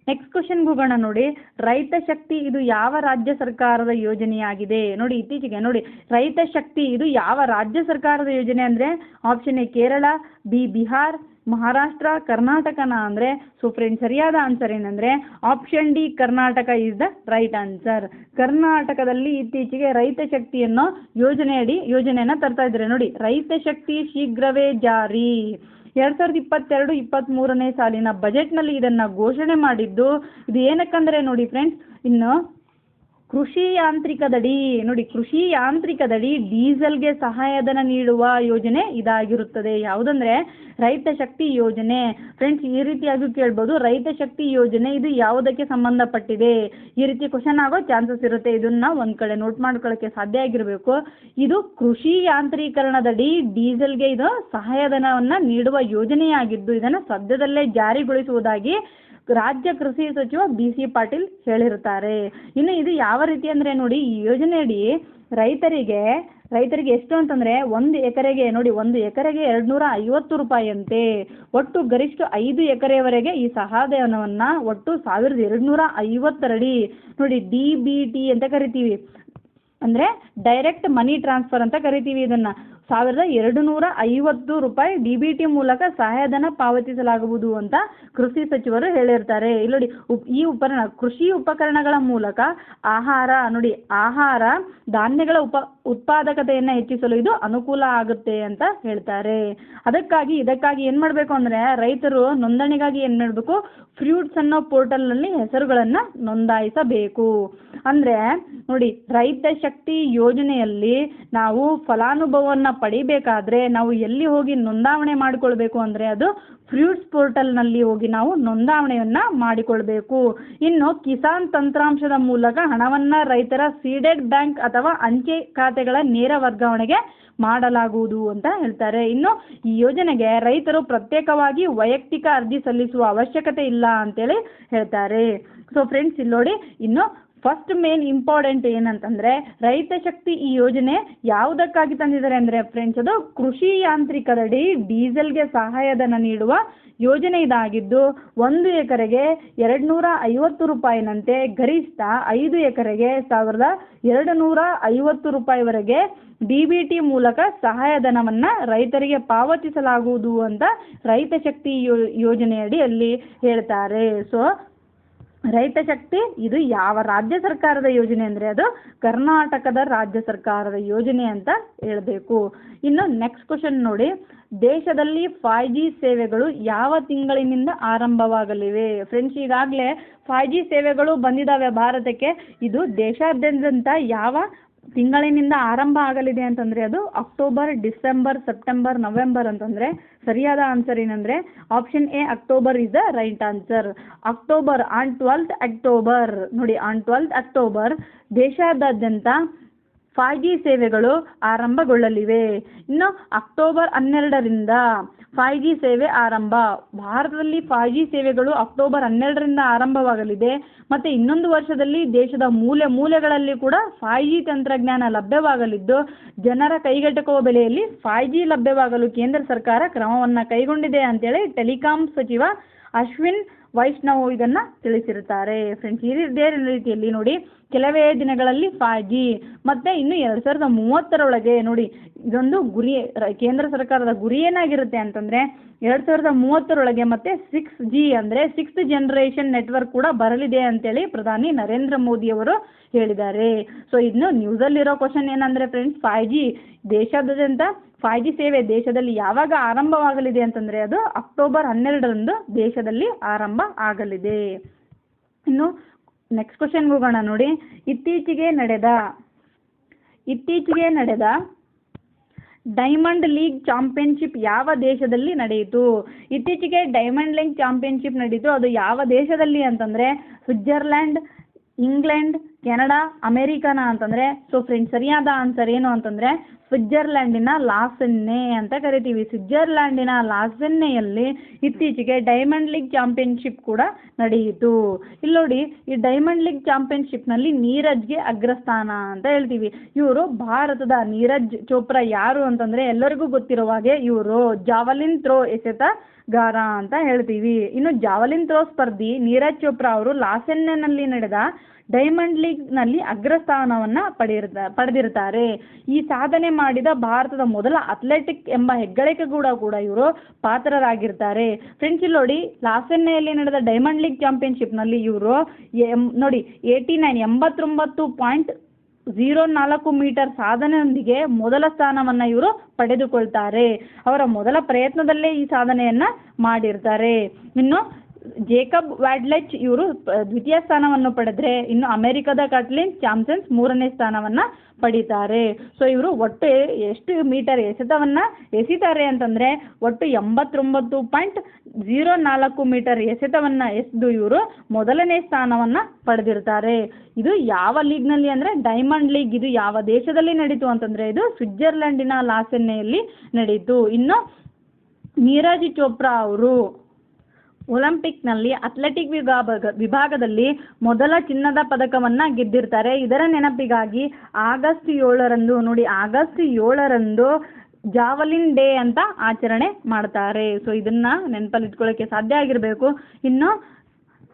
A: ನೆಕ್ಸ್ಟ್ ಕ್ವಶನ್ಗೆ ಹೋಗೋಣ ನೋಡಿ. ರೈತ ಶಕ್ತಿ ಇದು ಯಾವ ರಾಜ್ಯ ಸರ್ಕಾರದ ಯೋಜನೆಯಾಗಿದೆ? ನೋಡಿ ಇತ್ತೀಚೆಗೆ ನೋಡಿ. ರೈತ ಶಕ್ತಿ ಇದು ಯಾವ ರಾಜ್ಯ ಸರ್ಕಾರದ ಯೋಜನೆ ಅಂದರೆ option A Kerala, B Bihar Maharashtra, ಕರ್ನಾಟಕನ ಅಂದರೆ ಸೊ ಫ್ರೆಂಡ್ ಸರಿಯಾದ ಆನ್ಸರ್ ಏನಂದರೆ option D Karnataka is the right answer ಕರ್ನಾಟಕದಲ್ಲಿ ಇತ್ತೀಚೆಗೆ ರೈತ ಶಕ್ತಿ ಅನ್ನೋ ಯೋಜನೆಯಡಿ, ಯೋಜನೆಯನ್ನು ತರ್ತಾ ಇದ್ದಾರೆ. ನೋಡಿ, ರೈತ ಶಕ್ತಿ ಶೀಘ್ರವೇ ಜಾರಿ. ಎರಡು ಸಾವಿರದ ಇಪ್ಪತ್ತೆರಡು ಇಪ್ಪತ್ತ್ಮೂರನೇ ಸಾಲಿನ ಬಜೆಟ್ನಲ್ಲಿ ಇದನ್ನು ಘೋಷಣೆ ಮಾಡಿದ್ದು, ಇದು ಏನಕ್ಕಂದರೆ ನೋಡಿ ಫ್ರೆಂಡ್ಸ್ ಇನ್ನು ಕೃಷಿ ಯಾಂತ್ರಿಕದಡಿ, ನೋಡಿ ಕೃಷಿ ಯಾಂತ್ರಿಕದಡಿ ಡೀಸೆಲ್ಗೆ ಸಹಾಯಧನ ನೀಡುವ ಯೋಜನೆ ಇದಾಗಿರುತ್ತದೆ. ಯಾವುದಂದರೆ ರೈತ ಶಕ್ತಿ ಯೋಜನೆ. ಫ್ರೆಂಡ್ಸ್ ಈ ರೀತಿಯಾಗಿ ಕೇಳ್ಬೋದು. ರೈತ ಶಕ್ತಿ ಯೋಜನೆ ಇದು ಯಾವುದಕ್ಕೆ ಸಂಬಂಧಪಟ್ಟಿದೆ? ಈ ರೀತಿ ಕ್ವಶನ್ ಆಗೋ ಚಾನ್ಸಸ್ ಇರುತ್ತೆ. ಇದನ್ನು ಒಂದು ಕಡೆ ನೋಟ್ ಮಾಡ್ಕೊಳ್ಳೋಕ್ಕೆ ಸಾಧ್ಯ ಆಗಿರಬೇಕು. ಇದು ಕೃಷಿ ಯಾಂತ್ರೀಕರಣದಡಿ ಡೀಸೆಲ್ಗೆ ಇದು ಸಹಾಯಧನವನ್ನು ನೀಡುವ ಯೋಜನೆಯಾಗಿದ್ದು, ಇದನ್ನು ಸದ್ಯದಲ್ಲೇ ಜಾರಿಗೊಳಿಸುವುದಾಗಿ ರಾಜ್ಯ ಕೃಷಿ ಸಚಿವ ಬಿ ಸಿ ಪಾಟೀಲ್ ಹೇಳಿರುತ್ತಾರೆ. ಇನ್ನು ಇದು ಯಾವ ರೀತಿ ಅಂದರೆ ನೋಡಿ, ಈ ಯೋಜನೆಯಡಿ ರೈತರಿಗೆ ರೈತರಿಗೆ ಎಷ್ಟು ಅಂತಂದರೆ ಒಂದು ಎಕರೆಗೆ ನೋಡಿ, ಒಂದು ಎಕರೆಗೆ ಎರಡು ನೂರ ಐವತ್ತು ರೂಪಾಯಿಯಂತೆ. ಒಟ್ಟು ಗರಿಷ್ಠ ಐದು ಎಕರೆವರೆಗೆ ಈ ಸಹಾಯಧನವನ್ನು ಒಟ್ಟು ಸಾವಿರದ ಎರಡು ನೂರ ಐವತ್ತರಡಿ ನೋಡಿ, ಡಿ ಬಿ ಟಿ ಅಂತ ಕರಿತೀವಿ. ಅಂದರೆ ಡೈರೆಕ್ಟ್ ಮನಿ ಟ್ರಾನ್ಸ್ಫರ್ ಅಂತ ಕರಿತೀವಿ ಇದನ್ನು. ಸಾವಿರದ ಎರಡು ನೂರ ಐವತ್ತು ರೂಪಾಯಿ ಡಿ ಬಿ ಟಿ ಮೂಲಕ ಸಹಾಯಧನ ಪಾವತಿಸಲಾಗುವುದು ಅಂತ ಕೃಷಿ ಸಚಿವರು ಹೇಳಿರ್ತಾರೆ. ಇಲ್ಲಿ ನೋಡಿ ಈ ಉಪಕರಣ ಕೃಷಿ ಉಪಕರಣಗಳ ಮೂಲಕ ಆಹಾರ ನೋಡಿ, ಆಹಾರ ಧಾನ್ಯಗಳ ಉಪ ಉತ್ಪಾದಕತೆಯನ್ನು ಹೆಚ್ಚಿಸಲು ಇದು ಅನುಕೂಲ ಆಗುತ್ತೆ ಅಂತ ಹೇಳ್ತಾರೆ. ಅದಕ್ಕಾಗಿ ಇದಕ್ಕಾಗಿ ಏನು ಮಾಡಬೇಕು ಅಂದರೆ ರೈತರು ನೋಂದಣಿಗಾಗಿ ಏನು ಮಾಡಬೇಕು? ಫ್ರೂಟ್ಸ್ ಅನ್ನೋ ಪೋರ್ಟಲ್ನಲ್ಲಿ ಹೆಸರುಗಳನ್ನು ನೋಂದಾಯಿಸಬೇಕು. ಅಂದರೆ ನೋಡಿ ರೈತ ಶಕ್ತಿ ಯೋಜನೆಯಲ್ಲಿ ನಾವು ಫಲಾನುಭವವನ್ನು ಪಡಿಬೇಕಾದ್ರೆ ನಾವು ಎಲ್ಲಿ ಹೋಗಿ ನೋಂದಾವಣೆ ಮಾಡಿಕೊಳ್ಬೇಕು ಅಂದರೆ ಅದು ಫ್ರೂಟ್ಸ್ ಪೋರ್ಟಲ್ನಲ್ಲಿ ಹೋಗಿ ನಾವು ನೋಂದಾವಣೆಯನ್ನು ಮಾಡಿಕೊಳ್ಬೇಕು. ಇನ್ನು ಕಿಸಾನ್ ತಂತ್ರಾಂಶದ ಮೂಲಕ ಹಣವನ್ನು ರೈತರ ಸೀಡೆಡ್ ಬ್ಯಾಂಕ್ ಅಥವಾ ಅಂಚೆ ಖಾತೆಗಳ ನೇರ ವರ್ಗಾವಣೆಗೆ ಮಾಡಲಾಗುವುದು ಅಂತ ಹೇಳ್ತಾರೆ. ಇನ್ನು ಈ ಯೋಜನೆಗೆ ರೈತರು ಪ್ರತ್ಯೇಕವಾಗಿ ವೈಯಕ್ತಿಕ ಅರ್ಜಿ ಸಲ್ಲಿಸುವ ಅವಶ್ಯಕತೆ ಇಲ್ಲ ಅಂತೇಳಿ ಹೇಳ್ತಾರೆ. ಸೊ ಫ್ರೆಂಡ್ಸ್ ಇಲ್ಲಿ ನೋಡಿ ಇನ್ನು ಫಸ್ಟ್ ಮೇನ್ ಇಂಪಾರ್ಟೆಂಟ್ ಏನಂತಂದರೆ ರೈತ ಶಕ್ತಿ ಈ ಯೋಜನೆ ಯಾವುದಕ್ಕಾಗಿ ತಂದಿದ್ದಾರೆ ಅಂದರೆ ಫ್ರೆಂಡ್ಸ್ ಅದು ಕೃಷಿ ಯಾಂತ್ರಿಕದಡಿ ಡೀಸೆಲ್ಗೆ ಸಹಾಯಧನ ನೀಡುವ ಯೋಜನೆ ಇದಾಗಿದ್ದು ಒಂದು ಎಕರೆಗೆ ಎರಡು ನೂರ ಐವತ್ತು ರೂಪಾಯಿನಂತೆ ಗರಿಷ್ಠ ಐದು ಎಕರೆಗೆ ಸಾವಿರದ ಎರಡು ನೂರ ಐವತ್ತು ರೂಪಾಯಿವರೆಗೆ ಡಿ ಬಿ ಟಿ ಮೂಲಕ ಸಹಾಯಧನವನ್ನು ರೈತರಿಗೆ ಪಾವತಿಸಲಾಗುವುದು ಅಂತ ರೈತ ಶಕ್ತಿ ಯೋಜನೆಯಡಿ ಅಲ್ಲಿ ಹೇಳ್ತಾರೆ. ಸೊ ರೈತ ಶಕ್ತಿ, ಇದು ಯಾವ ರಾಜ್ಯ ಸರ್ಕಾರದ ಯೋಜನೆ ಅಂದರೆ ಅದು ಕರ್ನಾಟಕದ ರಾಜ್ಯ ಸರ್ಕಾರದ ಯೋಜನೆ ಅಂತ ಹೇಳಬೇಕು. ಇನ್ನು ನೆಕ್ಸ್ಟ್ ಕ್ವಶನ್ ನೋಡಿ, ದೇಶದಲ್ಲಿ ಫೈ ಜಿ ಸೇವೆಗಳು ಯಾವ ತಿಂಗಳಿನಿಂದ ಆರಂಭವಾಗಲಿವೆ? ಫ್ರೆಂಡ್ಸ್ ಈಗಾಗಲೇ ಫೈ ಜಿ ಸೇವೆಗಳು ಬಂದಿದ್ದಾವೆ ಭಾರತಕ್ಕೆ. ಇದು ದೇಶಾದ್ಯಂತ ಯಾವ ತಿಂಗಳಿನಿಂದ ಆರಂಭ ಆಗಲಿದೆ ಅಂತಂದರೆ ಅದು ಅಕ್ಟೋಬರ್ ಡಿಸೆಂಬರ್ ಸೆಪ್ಟೆಂಬರ್ ನವೆಂಬರ್ ಅಂತಂದರೆ ಸರಿಯಾದ ಆನ್ಸರ್ ಏನಂದರೆ option A October is the right answer October on twelfth October ನೋಡಿ ಆನ್ ಟ್ವೆಲ್ತ್ ಅಕ್ಟೋಬರ್ ದೇಶಾದ್ಯಂತ ಫೈ ಜಿ ಸೇವೆಗಳು ಆರಂಭಗೊಳ್ಳಲಿವೆ. ಇನ್ನು ಅಕ್ಟೋಬರ್ ಹನ್ನೆರಡರಿಂದ ಫೈ ಜಿ ಸೇವೆ ಆರಂಭ. ಭಾರತದಲ್ಲಿ ಫೈ ಜಿ ಸೇವೆಗಳು ಅಕ್ಟೋಬರ್ ಹನ್ನೆರಡರಿಂದ ಆರಂಭವಾಗಲಿದೆ. ಮತ್ತು ಇನ್ನೊಂದು ವರ್ಷದಲ್ಲಿ ದೇಶದ ಮೂಲೆ ಮೂಲೆಗಳಲ್ಲಿ ಕೂಡ ಫೈ ಜಿ ತಂತ್ರಜ್ಞಾನ ಲಭ್ಯವಾಗಲಿದ್ದು, ಜನರ ಕೈಗೆಟುಕುವ ಬೆಲೆಯಲ್ಲಿ ಫೈ ಜಿ ಲಭ್ಯವಾಗಲು ಕೇಂದ್ರ ಸರ್ಕಾರ ಕ್ರಮವನ್ನು ಕೈಗೊಂಡಿದೆ ಅಂತೇಳಿ ಟೆಲಿಕಾಂ ಸಚಿವ ಅಶ್ವಿನ್ ವೈಷ್ಣವ್ ಇದನ್ನು ತಿಳಿಸಿರುತ್ತಾರೆ. ಫ್ರೆಂಡ್ಸ್ ಇದೇ ರೀತಿಯಲ್ಲಿ ನೋಡಿ, ಕೆಲವೇ ದಿನಗಳಲ್ಲಿ ಫೈ ಜಿ ಮತ್ತು ಇನ್ನು ಎರಡು ಸಾವಿರದ ಮೂವತ್ತರೊಳಗೆ ನೋಡಿ, ಇದೊಂದು ಗುರಿ ಕೇಂದ್ರ ಸರ್ಕಾರದ ಗುರಿ ಏನಾಗಿರುತ್ತೆ ಅಂತಂದರೆ, ಎರಡು ಸಾವಿರದ ಮೂವತ್ತರೊಳಗೆ ಮತ್ತೆ ಸಿಕ್ಸ್ ಜಿ ಅಂದರೆ ಸಿಕ್ಸ್ತ್ ಜನರೇಷನ್ ನೆಟ್ವರ್ಕ್ ಕೂಡ ಬರಲಿದೆ ಅಂತೇಳಿ ಪ್ರಧಾನಿ ನರೇಂದ್ರ ಮೋದಿ ಅವರು ಹೇಳಿದ್ದಾರೆ. ಸೊ ಇನ್ನು ನ್ಯೂಸಲ್ಲಿರೋ ಕ್ವಶನ್ ಏನಂದರೆ ಫ್ರೆಂಡ್ಸ್ ಫೈ ಜಿ ದೇಶಾದ್ಯಂತ ಫೈ ಜಿ ಸೇವೆ ದೇಶದಲ್ಲಿ ಯಾವಾಗ ಆರಂಭವಾಗಲಿದೆ ಅಂತಂದರೆ ಅದು ಅಕ್ಟೋಬರ್ ಹನ್ನೆರಡರಂದು ದೇಶದಲ್ಲಿ ಆರಂಭ ಆಗಲಿದೆ. ಇನ್ನು ನೆಕ್ಸ್ಟ್ ಕ್ವಶನ್ಗೆ ಹೋಗೋಣ ನೋಡಿ. ಇತ್ತೀಚೆಗೆ ನಡೆದ ಇತ್ತೀಚೆಗೆ ನಡೆದ ಡೈಮಂಡ್ ಲೀಗ್ ಚಾಂಪಿಯನ್ಶಿಪ್ ಯಾವ ದೇಶದಲ್ಲಿ ನಡೆಯಿತು? ಇತ್ತೀಚೆಗೆ ಡೈಮಂಡ್ ಲೀಗ್ ಚಾಂಪಿಯನ್ಶಿಪ್ ನಡೆಯಿತು ಅದು ಯಾವ ದೇಶದಲ್ಲಿ ಅಂತಂದರೆ ಸ್ವಿಟ್ಜರ್ಲ್ಯಾಂಡ್ ಇಂಗ್ಲೆಂಡ್ ಕೆನಡಾ, ಅಮೇರಿಕಾನ ಅಂತಂದರೆ ಸೊ ಫ್ರೆಂಡ್ಸ್ ಸರಿಯಾದ ಆನ್ಸರ್ ಏನು ಅಂತಂದರೆ, ಸ್ವಿಟ್ಜರ್ಲ್ಯಾಂಡಿನ ಲಾಸನ್ನೆ ಅಂತ ಕರಿತೀವಿ. ಸ್ವಿಟ್ಜರ್ಲ್ಯಾಂಡಿನ ಲಾಸನ್ನೆಯಲ್ಲಿ ಇತ್ತೀಚೆಗೆ ಡೈಮಂಡ್ ಲೀಗ್ ಚಾಂಪಿಯನ್ಶಿಪ್ ಕೂಡ ನಡೆಯಿತು ಇಲ್ಲಿ ನೋಡಿ, ಈ ಡೈಮಂಡ್ ಲೀಗ್ ಚಾಂಪಿಯನ್ಶಿಪ್ನಲ್ಲಿ ನೀರಜ್ಗೆ ಅಗ್ರಸ್ಥಾನ ಅಂತ ಹೇಳ್ತೀವಿ. ಇವರು ಭಾರತದ ನೀರಜ್ ಚೋಪ್ರಾ ಯಾರು ಅಂತಂದರೆ, ಎಲ್ಲರಿಗೂ ಗೊತ್ತಿರುವ ಹಾಗೆ ಇವರು ಜಾವಲಿನ್ ಥ್ರೋ ಎಸೆತಗಾರ ಅಂತ ಹೇಳ್ತೀವಿ. ಇನ್ನು ಜಾವಲಿನ್ ಥ್ರೋ ಸ್ಪರ್ಧಿ ನೀರಜ್ ಚೋಪ್ರಾ ಅವರು ಲಾಸೆನ್ನಲ್ಲಿ ನಡೆದ ಡೈಮಂಡ್ ಲೀಗ್ನಲ್ಲಿ ಅಗ್ರಸ್ಥಾನವನ್ನು ಪಡೆಯಿರ್ತ ಪಡೆದಿರ್ತಾರೆ. ಈ ಸಾಧನೆ ಮಾಡಿದ ಭಾರತದ ಮೊದಲ ಅಥ್ಲೆಟಿಕ್ ಎಂಬ ಹೆಗ್ಗಳಿಕೆ ಕೂಡ ಕೂಡ ಇವರು ಪಾತ್ರರಾಗಿರ್ತಾರೆ. ಫ್ರೆಂಡ್ಸ್ ಇಲ್ಲಿ ನೋಡಿ, ಲಾಸೆನ್ನೆಯಲ್ಲಿ ನಡೆದ ಡೈಮಂಡ್ ಲೀಗ್ ಚಾಂಪಿಯನ್ಶಿಪ್ನಲ್ಲಿ ಇವರು ಎಂ, ನೋಡಿ ಏಯ್ಟಿ ನೈನ್ ಎಂಬತ್ತೊಂಬತ್ತು ಪಾಯಿಂಟ್ ಝೀರೋ ನಾಲ್ಕು ಮೀಟರ್ ಸಾಧನೆಯೊಂದಿಗೆ ಮೊದಲ ಸ್ಥಾನವನ್ನು ಇವರು ಪಡೆದುಕೊಳ್ತಾರೆ. ಅವರ ಮೊದಲ ಪ್ರಯತ್ನದಲ್ಲೇ ಈ ಸಾಧನೆಯನ್ನು ಮಾಡಿರ್ತಾರೆ. ಇನ್ನು ಜೇಕಬ್ ವ್ಯಾಡ್ಲೆಚ್ ಇವರು ದ್ವಿತೀಯ ಸ್ಥಾನವನ್ನು ಪಡೆದರೆ ಇನ್ನು ಅಮೆರಿಕದ ಕಟ್ಲಿನ್ ಚಾಮ್ಸನ್ಸ್ ಮೂರನೇ ಸ್ಥಾನವನ್ನು ಪಡೀತಾರೆ. ಸೊ ಇವರು ಒಟ್ಟು ಎಷ್ಟು ಮೀಟರ್ ಎಸೆತವನ್ನು ಎಸಿತಾರೆ ಅಂತಂದರೆ ಒಟ್ಟು ಎಂಬತ್ತೊಂಬತ್ತು ಪಾಯಿಂಟ್ ಝೀರೋ ನಾಲ್ಕು ಮೀಟರ್ ಎಸೆತವನ್ನು ಎಸೆದು ಇವರು ಮೊದಲನೇ ಸ್ಥಾನವನ್ನು ಪಡೆದಿರ್ತಾರೆ. ಇದು ಯಾವ ಲೀಗ್ನಲ್ಲಿ ಅಂದರೆ ಡೈಮಂಡ್ ಲೀಗ್ ಇದು ಯಾವ ದೇಶದಲ್ಲಿ ನಡೀತು ಅಂತಂದರೆ ಇದು ಸ್ವಿಟ್ಜರ್ಲೆಂಡಿನ ಲಾಸೆನ್ನೆಯಲ್ಲಿ ನಡೀತು. ಇನ್ನು ನೀರಜ್ ಚೋಪ್ರಾ ಅವರು ಒಲಿಂಪಿಕ್ನಲ್ಲಿ ಅಥ್ಲೆಟಿಕ್ ವಿಭಾಗ, ವಿಭಾಗದಲ್ಲಿ ಮೊದಲ ಚಿನ್ನದ ಪದಕವನ್ನು ಗೆದ್ದಿರ್ತಾರೆ. ಇದರ ನೆನಪಿಗಾಗಿ ಆಗಸ್ಟ್ ಏಳರಂದು ನೋಡಿ, ಆಗಸ್ಟ್ ಏಳರಂದು ಜಾವಲಿನ್ ಡೇ ಅಂತ ಆಚರಣೆ ಮಾಡ್ತಾರೆ. ಸೊ ಇದನ್ನ ನೆನಪಲ್ಲಿ ಇಟ್ಕೊಳ್ಳೋಕ್ಕೆ ಸಾಧ್ಯ ಆಗಿರಬೇಕು. ಇನ್ನು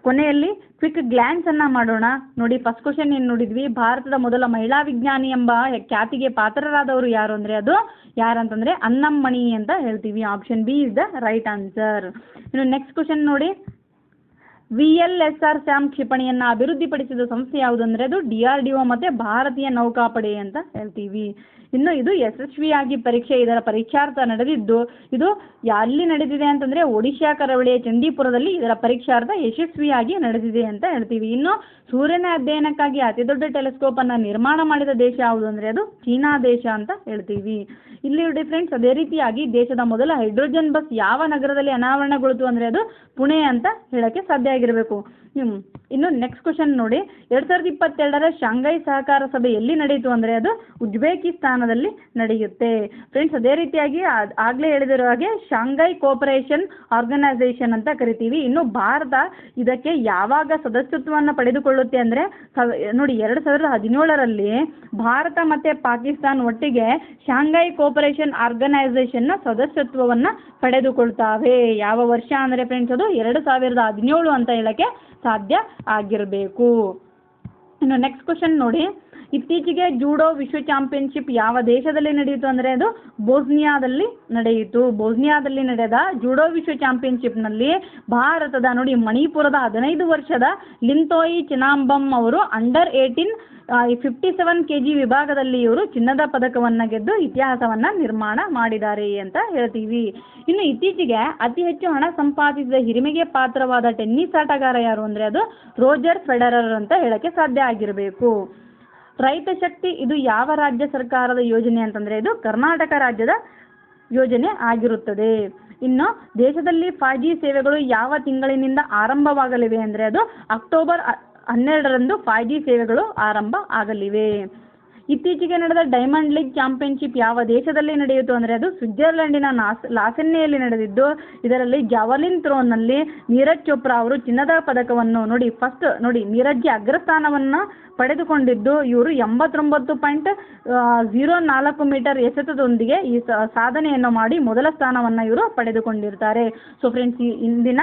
A: ಕೊನೆಯಲ್ಲಿ ಕ್ವಿಕ್ ಗ್ಲ್ಯಾನ್ಸನ್ನು ಮಾಡೋಣ. ನೋಡಿ ಫಸ್ಟ್ ಕ್ವಶನ್ ಏನು ನೋಡಿದ್ವಿ? ಭಾರತದ ಮೊದಲ ಮಹಿಳಾ ವಿಜ್ಞಾನಿ ಎಂಬ ಖ್ಯಾತಿಗೆ ಪಾತ್ರರಾದವರು ಯಾರು ಅಂದರೆ ಅದು? ಯಾರಂತಂದರೆ ಅನ್ನಮ್ಮಣಿ ಅಂತ ಹೇಳ್ತೀವಿ. Option B is the right answer ಇನ್ನು ನೆಕ್ಸ್ಟ್ ಕ್ವಶನ್ ನೋಡಿ. V L S R SAM ಕ್ಷಿಪಣಿಯನ್ನು ಅಭಿವೃದ್ಧಿಪಡಿಸಿದ ಸಂಸ್ಥೆ ಅದು ಡಿ ಆರ್ ಡಿ ಒ ಮತ್ತು ಭಾರತೀಯ ನೌಕಾಪಡೆ ಅಂತ ಹೇಳ್ತೀವಿ. ಇನ್ನು ಇದು ಯಶಸ್ವಿಯಾಗಿ ಪರೀಕ್ಷೆ ಇದರ ಪರೀಕ್ಷಾರ್ಥ ನಡೆದಿದ್ದು, ಇದು ಎಲ್ಲಿ ನಡೆದಿದೆ ಅಂತಂದರೆ ಒಡಿಶಾ ಕರಾವಳಿಯ ಚಂಡೀಪುರದಲ್ಲಿ ಇದರ ಪರೀಕ್ಷಾರ್ಥ ಯಶಸ್ವಿಯಾಗಿ ನಡೆದಿದೆ ಅಂತ ಹೇಳ್ತೀವಿ. ಇನ್ನು ಸೂರ್ಯನ ಅಧ್ಯಯನಕ್ಕಾಗಿ ಅತಿ ದೊಡ್ಡ ಟೆಲಿಸ್ಕೋಪನ್ನು ನಿರ್ಮಾಣ ಮಾಡಿದ ದೇಶ ಯಾವುದು ಅಂದರೆ ಅದು ಚೀನಾ ದೇಶ ಅಂತ ಹೇಳ್ತೀವಿ. ಇಲ್ಲಿ ನೋಡಿ ಫ್ರೆಂಡ್ಸ್ ಅದೇ ರೀತಿಯಾಗಿ ದೇಶದ ಮೊದಲ ಹೈಡ್ರೋಜನ್ ಬಸ್ ಯಾವ ನಗರದಲ್ಲಿ ಅನಾವರಣಗೊಳ್ತು ಅಂದರೆ ಅದು ಪುಣೆ ಅಂತ ಹೇಳಕ್ಕೆ ಸಾಧ್ಯ ಆಗಿರಬೇಕು. ಇನ್ನು ನೆಕ್ಸ್ಟ್ ಕ್ವಶನ್ ನೋಡಿ. ಎರಡ್ ಸಾವಿರದ ಇಪ್ಪತ್ತೆರಡರ ಶಾಂಘೈ ಸಹಕಾರ ಸಭೆ ಎಲ್ಲಿ ನಡೆಯಿತು ಅಂದ್ರೆ ಅದು ಉಜ್ಬೇಕಿಸ್ತಾನದಲ್ಲಿ ನಡೆಯುತ್ತೆ. ಫ್ರೆಂಡ್ಸ್ ಅದೇ ರೀತಿಯಾಗಿ ಆಗ್ಲೇ ಹೇಳಿದಿರೋ ಹಾಗೆ ಶಾಂಘೈ ಕೋಪರೇಷನ್ ಆರ್ಗನೈಸೇಷನ್ ಅಂತ ಕರಿತೀವಿ. ಇನ್ನು ಭಾರತ ಇದಕ್ಕೆ ಯಾವಾಗ ಸದಸ್ಯತ್ವವನ್ನು ಪಡೆದುಕೊಳ್ಳುತ್ತೆ ಅಂದ್ರೆ ನೋಡಿ ಎರಡು ಸಾವಿರದ ಹದಿನೇಳರಲ್ಲಿ ಭಾರತ ಮತ್ತೆ ಪಾಕಿಸ್ತಾನ್ ಒಟ್ಟಿಗೆ ಶಾಂಘೈ ಕೋಪರೇಷನ್ನ ಸದಸ್ಯತ್ವವನ್ನು ಪಡೆದುಕೊಳ್ತಾವೆ. ಯಾವ ವರ್ಷ ಅಂದ್ರೆ ಫ್ರೆಂಡ್ಸ್ ಅದು ಎರಡು ಸಾವಿರದ ಹದಿನೇಳು ಅಂತ. ಹೇಳೋಕ್ಕೆ ಸಾಧ್ಯ ಆಗಿರಬೇಕು. ಇನ್ನು ನೆಕ್ಸ್ಟ್ ಕ್ವಶನ್ ನೋಡಿ. ಇತ್ತೀಚೆಗೆ ಜೂಡೋ ವಿಶ್ವ ಚಾಂಪಿಯನ್ಶಿಪ್ ಯಾವ ದೇಶದಲ್ಲಿ ನಡೆಯಿತು ಅಂದರೆ ಅದು ಬೋಸ್ನಿಯಾದಲ್ಲಿ ನಡೆಯಿತು. ಬೋಸ್ನಿಯಾದಲ್ಲಿ ನಡೆದ ಜೂಡೋ ವಿಶ್ವ ಚಾಂಪಿಯನ್ಶಿಪ್ನಲ್ಲಿ ಭಾರತದ ನೋಡಿ ಮಣಿಪುರದ ಹದಿನೈದು ವರ್ಷದ ಲಿಂತೋಯಿ ಚಿನಾಂಬಮ್ ಅವರು under eighteen fifty seven K G ವಿಭಾಗದಲ್ಲಿ ಇವರು ಚಿನ್ನದ ಪದಕವನ್ನು ಗೆದ್ದು ಇತಿಹಾಸವನ್ನು ನಿರ್ಮಾಣ ಮಾಡಿದ್ದಾರೆ ಅಂತ ಹೇಳ್ತೀವಿ. ಇನ್ನು ಇತ್ತೀಚೆಗೆ ಅತಿ ಹೆಚ್ಚು ಹಣ ಸಂಪಾದಿಸಿದ ಹಿರಿಮೆಗೆ ಪಾತ್ರವಾದ ಟೆನ್ನಿಸ್ ಆಟಗಾರ ಯಾರು ಅಂದರೆ ಅದು ರೋಜರ್ ಫೆಡರರ್ ಅಂತ ಹೇಳೋಕ್ಕೆ ಸಾಧ್ಯ ಆಗಿರಬೇಕು. ರೈತ ಶಕ್ತಿ ಇದು ಯಾವ ರಾಜ್ಯ ಸರ್ಕಾರದ ಯೋಜನೆ ಅಂತಂದರೆ ಇದು ಕರ್ನಾಟಕ ರಾಜ್ಯದ ಯೋಜನೆ ಆಗಿರುತ್ತದೆ. ಇನ್ನು ದೇಶದಲ್ಲಿ ಫೈ ಜಿ ಸೇವೆಗಳು ಯಾವ ತಿಂಗಳಿನಿಂದ ಆರಂಭವಾಗಲಿವೆ ಅಂದರೆ ಅದು ಅಕ್ಟೋಬರ್ ಹನ್ನೆರಡರಂದು ಫೈ ಜಿ ಸೇವೆಗಳು ಆರಂಭ ಆಗಲಿವೆ. ಇತ್ತೀಚೆಗೆ ನಡೆದ ಡೈಮಂಡ್ ಲೀಗ್ ಚಾಂಪಿಯನ್ಶಿಪ್ ಯಾವ ದೇಶದಲ್ಲಿ ನಡೆಯಿತು ಅಂದರೆ ಅದು ಸ್ವಿಟ್ಜರ್ಲೆಂಡಿನ ನಾಸ್, ಲಾಸೆನ್ನೆಯಲ್ಲಿ ನಡೆದಿದ್ದು, ಇದರಲ್ಲಿ ಜಾವಲಿನ್ ಥ್ರೋನಲ್ಲಿ ನೀರಜ್ ಚೋಪ್ರಾ ಅವರು ಚಿನ್ನದ ಪದಕವನ್ನು ನೋಡಿ ಫಸ್ಟ್ ನೋಡಿ ನೀರಜ್ಗೆ ಅಗ್ರಸ್ಥಾನವನ್ನು ಪಡೆದುಕೊಂಡಿದ್ದು, ಇವರು ಎಂಬತ್ತೊಂಬತ್ತು ಪಾಯಿಂಟ್ ಝೀರೋ ನಾಲ್ಕು ಮೀಟರ್ ಎಸೆತದೊಂದಿಗೆ ಈ ಸಾಧನೆಯನ್ನು ಮಾಡಿ ಮೊದಲ ಸ್ಥಾನವನ್ನು ಇವರು ಪಡೆದುಕೊಂಡಿರ್ತಾರೆ. ಸೊ ಫ್ರೆಂಡ್ಸ್ ಇಂದಿನ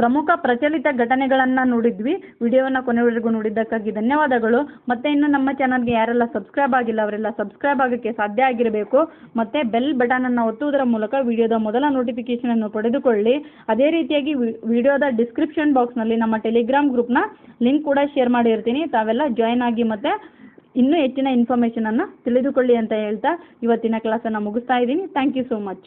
A: ಪ್ರಮುಖ ಪ್ರಚಲಿತ ಘಟನೆಗಳನ್ನು ನೋಡಿದ್ವಿ. ವಿಡಿಯೋವನ್ನು ಕೊನೆವರೆಗೂ ನೋಡಿದ್ದಕ್ಕಾಗಿ ಧನ್ಯವಾದಗಳು. ಮತ್ತೆ ಇನ್ನು ನಮ್ಮ ಚಾನಲ್ಗೆ ಯಾರೆಲ್ಲ ಸಬ್ಸ್ಕ್ರೈಬ್ ಆಗಿಲ್ಲ, ಅವರೆಲ್ಲ ಸಬ್ಸ್ಕ್ರೈಬ್ ಆಗೋಕ್ಕೆ ಸಾಧ್ಯ ಆಗಿರಬೇಕು. ಮತ್ತು ಬೆಲ್ ಬಟನನ್ನು ಒತ್ತುವುದರ ಮೂಲಕ ವಿಡಿಯೋದ ಮೊದಲ ನೋಟಿಫಿಕೇಷನನ್ನು ಪಡೆದುಕೊಳ್ಳಿ. ಅದೇ ರೀತಿಯಾಗಿ ವಿಡಿಯೋದ ಡಿಸ್ಕ್ರಿಪ್ಷನ್ ಬಾಕ್ಸ್ನಲ್ಲಿ ನಮ್ಮ ಟೆಲಿಗ್ರಾಮ್ ಗ್ರೂಪ್ನ ಲಿಂಕ್ ಕೂಡ ಶೇರ್ ಮಾಡಿರ್ತೀನಿ. ತಾವೆಲ್ಲ ಜಾಯ್ನ್ ಆಗಿ ಮತ್ತು ಇನ್ನೂ ಹೆಚ್ಚಿನ ಇನ್ಫಾರ್ಮೇಷನನ್ನು ತಿಳಿದುಕೊಳ್ಳಿ ಅಂತ ಹೇಳ್ತಾ ಇವತ್ತಿನ ಕ್ಲಾಸನ್ನು ಮುಗಿಸ್ತಾ ಇದ್ದೀನಿ. Thank you so much